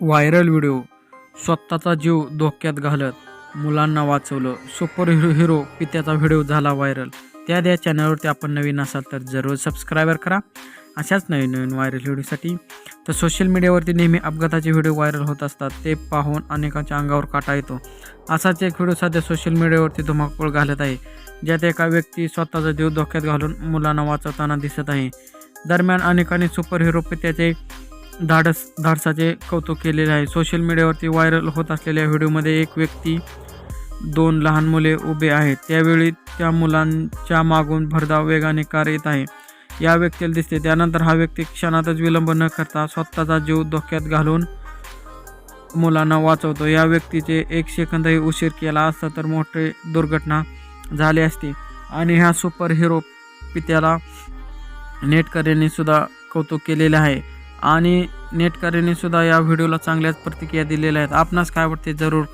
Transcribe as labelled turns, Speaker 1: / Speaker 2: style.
Speaker 1: Viral video. स्वतःचा जीव धोक्यात घालत मुलांना वाचवलं. सुपर हिरो हिरो पित्याचा व्हिडिओ झाला व्हायरल. त्या द्या चॅनलवरती आपण नवीन असाल तर जरूर सबस्क्रायबर करा. अशाच नवीन नवीन व्हायरल व्हिडिओसाठी. तर सोशल मीडियावरती नेहमी अपघाताचे व्हिडिओ व्हायरल होत असतात. ते पाहून अनेकांच्या अंगावर काटा येतो. असाच एक व्हिडिओ सध्या सोशल मीडियावरती धुमाकूळ घालत आहे. ज्यात एका व्यक्ती स्वतःचा जीव धोक्यात घालून मुलांना वाचवताना दिसत आहे. दरम्यान अनेकांनी सुपर हिरो पित्याचे धाडस धाडसाचे कौतुक केलेले आहे. सोशल मीडियावरती व्हायरल होत असलेल्या व्हिडिओमध्ये एक व्यक्ती दोन लहान मुले उभे आहेत. त्यावेळी त्या मुलांच्या मागून भरधाव वेगाने कार येत आहे. या व्यक्तीला दिसते. त्यानंतर हा व्यक्ती क्षणातच विलंब न करता स्वतःचा जीव धोक्यात घालून मुलांना वाचवतो. या व्यक्तीचे एक सेकंदही उशीर केला असता तर मोठे दुर्घटना झाली असती. आणि ह्या सुपर हिरो पित्याला नेटकऱ्यांनी सुद्धा कौतुक केलेले आहे. आणि नेटकऱ्यांनी सुद्धा या व्हिडिओला चांगल्याच प्रतिक्रिया दिलेल्या आहेत. आपणास काय वाटते? जरूर